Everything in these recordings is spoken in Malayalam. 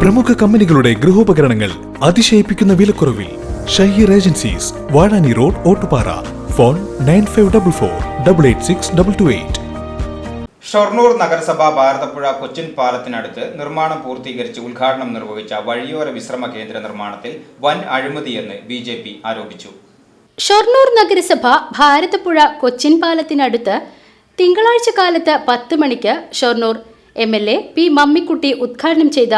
പ്രമുഖ കമ്പനികളുടെ ഗൃഹോപകരണങ്ങൾ അതിശയിപ്പിക്കുന്ന വിലക്കുറവിൽ Shaheer agencies Vazhani road Ottupara. Phone nine five double four double eight six double two eight. Shoranur നഗരസഭ ഭാരതപ്പുഴ കൊച്ചിൻ പാലത്തിനടുത്ത് നിർമ്മാണം പൂർത്തീകരിച്ച് ഉദ്ഘാടനം നിർവഹിച്ച വഴിയോര വിശ്രമ കേന്ദ്ര നിർമ്മാണത്തിൽ വൻ അഴിമതിയെന്ന് ബി ജെ പി ആരോപിച്ചു. ഷൊർണൂർ നഗരസഭ ഭാരതപ്പുഴ കൊച്ചിൻ പാലത്തിനടുത്ത് തിങ്കളാഴ്ച കാലത്ത് പത്ത് മണിക്ക് Shoranur M L A P Mammikutty ഉദ്ഘാടനം ചെയ്ത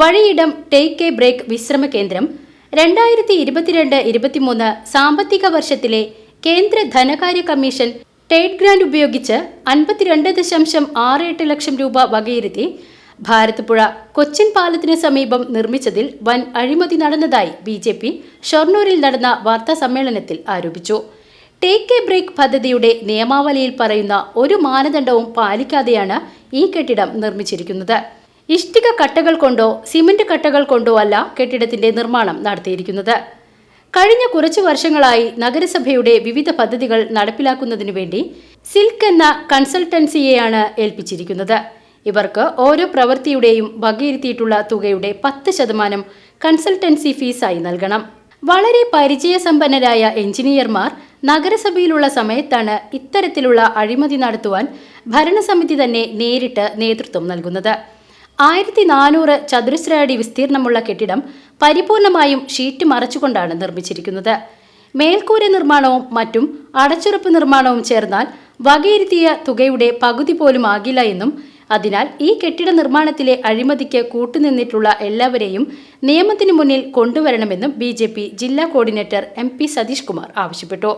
വഴിയിടം ടേക്ക് എ ബ്രേക്ക് വിശ്രമ കേന്ദ്രം രണ്ടായിരത്തി ഇരുപത്തിരണ്ട് ഇരുപത്തിമൂന്ന് സാമ്പത്തിക വർഷത്തിലെ കേന്ദ്ര ധനകാര്യ കമ്മീഷൻ സ്റ്റേറ്റ് ഗ്രാൻഡ് ഉപയോഗിച്ച് അൻപത്തിരണ്ട് ദശാംശം ആറ് എട്ട് ലക്ഷം രൂപ വകയിരുത്തി ഭാരതപ്പുഴ കൊച്ചിൻ പാലത്തിന് സമീപം നിർമ്മിച്ചതിൽ വൻ അഴിമതി നടന്നതായി ബി ജെ പി ഷൊർണൂരിൽ നടന്ന വാർത്താ സമ്മേളനത്തിൽ ആരോപിച്ചു. ടേക്ക് എ ബ്രേക്ക് പദ്ധതിയുടെ നിയമാവലിയിൽ പറയുന്ന ഒരു മാനദണ്ഡവും പാലിക്കാതെയാണ് ഈ കെട്ടിടം നിർമ്മിച്ചിരിക്കുന്നത്. ഇഷ്ടിക കട്ടകൾ കൊണ്ടോ സിമന്റ് കട്ടകൾ കൊണ്ടോ അല്ല കെട്ടിടത്തിന്റെ നിർമ്മാണം നടത്തിയിരിക്കുന്നത്. കഴിഞ്ഞ കുറച്ചു വർഷങ്ങളായി നഗരസഭയുടെ വിവിധ പദ്ധതികൾ നടപ്പിലാക്കുന്നതിനു വേണ്ടി സിൽക്ക് എന്ന കൺസൾട്ടൻസിയെയാണ് ഏൽപ്പിച്ചിരിക്കുന്നത്. ഇവർക്ക് ഓരോ പ്രവൃത്തിയുടെയും വകയിരുത്തിയിട്ടുള്ള തുകയുടെ പത്ത് ശതമാനം കൺസൾട്ടൻസി ഫീസായി നൽകണം. വളരെ പരിചയസമ്പന്നരായ എഞ്ചിനീയർമാർ നഗരസഭയിലുള്ള സമയത്താണ് ഇത്തരത്തിലുള്ള അഴിമതി നടത്തുവാൻ ഭരണസമിതി തന്നെ നേരിട്ട് നേതൃത്വം നൽകുന്നത്. ആയിരത്തി നാനൂറ് ചതുരശ്ര അടി വിസ്തീർണമുള്ള കെട്ടിടം പരിപൂർണമായും ഷീറ്റ് മറച്ചുകൊണ്ടാണ് നിർമ്മിച്ചിരിക്കുന്നത്. മേൽക്കൂര നിർമ്മാണവും മറ്റും അടച്ചുറപ്പ് നിർമ്മാണവും ചേർന്നാൽ വകയിരുത്തിയ തുകയുടെ പകുതി പോലും ആകില്ല എന്നും അതിനാൽ ഈ കെട്ടിട നിർമ്മാണത്തിലെ അഴിമതിക്ക് കൂട്ടുനിന്നിട്ടുള്ള എല്ലാവരെയും നിയമത്തിനു മുന്നിൽ കൊണ്ടുവരണമെന്നും ബി ജെ പി ജില്ലാ coordinator M P Satheesh Kumar ആവശ്യപ്പെട്ടു.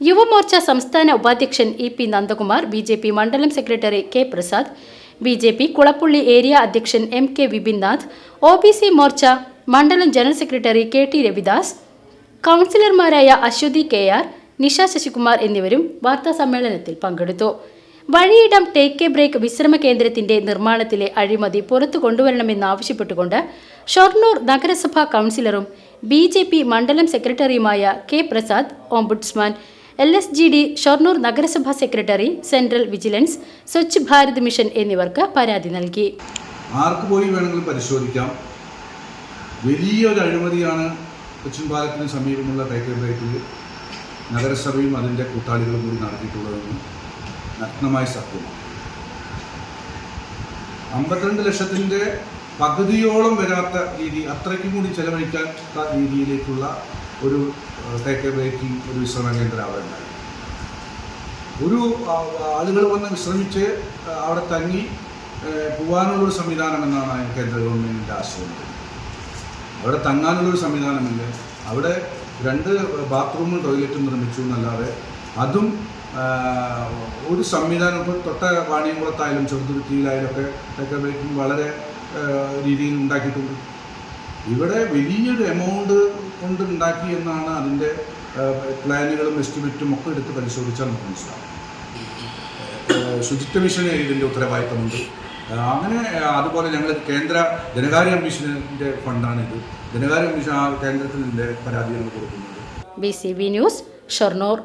യുവമോർച്ച സംസ്ഥാന ഉപാധ്യക്ഷൻ E P Nandakumar B J P മണ്ഡലം secretary K Prasad B J P Kulappully area അധ്യക്ഷൻ M K Vipinnath O B C Morcha മണ്ഡലം general secretary K T Ravidas കൗൺസിലർമാരായ അശ്വതി കെ ആർ നിഷ ശശികുമാർ എന്നിവരും വാർത്താ സമ്മേളനത്തിൽ പങ്കെടുത്തു. വഴിയിടം ടേക്ക് എ ബ്രേക്ക് വിശ്രമ കേന്ദ്രത്തിന്റെ നിർമ്മാണത്തിലെ അഴിമതി പുറത്തു കൊണ്ടുവരണമെന്നാവശ്യപ്പെട്ടുകൊണ്ട് ഷൊർണൂർ നഗരസഭാ കൗൺസിലറും ബി മണ്ഡലം സെക്രട്ടറിയുമായ K Prasad ombudsman L S G D Shoranur നഗരസഭാ secretary central vigilance Swachh Bharat mission എന്നിവർക്ക് പരാതി നൽകി. ആർക്ക് പോയി വേണമെങ്കിലും പരിശോധിക്കാം. വലിയൊരു അഴിമതിയാണ് കൊച്ചിൻ പാലത്തിന് സമീപമുള്ള ടൈഗർ ബൈക്കിൽ നഗരസഭയും അതിന്റെ കൂട്ടാളികളും കൂടി നടത്തിയിട്ടുള്ളതെന്ന് നഗ്നമായ സത്യമാണ് അമ്പത്തിരണ്ട് ലക്ഷത്തിന്റെ പകുതിയോളം വരാത്ത രീതി അത്രയ്ക്കും കൂടി ചെലവഴിക്കാത്ത രീതിയിലേക്കുള്ള ഒരു ബ്രേക്കിംഗ് ഒരു വിശ്രമ കേന്ദ്രം അവിടെ ഒരു ആളുകൾ വന്ന് വിശ്രമിച്ച് അവിടെ തങ്ങി പോകാനുള്ളൊരു സംവിധാനം എന്നാണ് കേന്ദ്ര ഗവൺമെന്റിന്റെ ആശയം. അവിടെ തങ്ങാനുള്ളൊരു സംവിധാനമില്ല അവിടെ രണ്ട് ബാത്റൂമും ടോയ്ലറ്റും നിർമ്മിച്ചു എന്നല്ലാതെ അതും ഒരു സംവിധാനം ഇപ്പോൾ തൊട്ട വാണിയംകുളത്തായാലും ചെറുതുരുത്തിയിലായാലും ഒക്കെ ഒക്കെ വളരെ രീതിയിൽ ഉണ്ടാക്കിയിട്ടുണ്ട്. ഇവിടെ വലിയൊരു എമൗണ്ട് കൊണ്ട് ഉണ്ടാക്കി എന്നാണ് അതിന്റെ പ്ലാനുകളും എസ്റ്റിമേറ്റും ഒക്കെ എടുത്ത് പരിശോധിച്ചാൽ നമുക്ക് മനസ്സിലാവും. ശുചിത്വ മിഷന് ഇതിന്റെ ഉത്തരവാദിത്തമുണ്ട്. അങ്ങനെ അതുപോലെ ഞങ്ങൾ കേന്ദ്ര ധനകാര്യ മിഷനിന്റെ ഫണ്ടാണിത് ധനകാര്യ മിഷൻ ആ കേന്ദ്രത്തിൽ ഇതിന്റെ പരാതി ഞങ്ങൾ കൊടുക്കുന്നുണ്ട്. B C B news Shoranur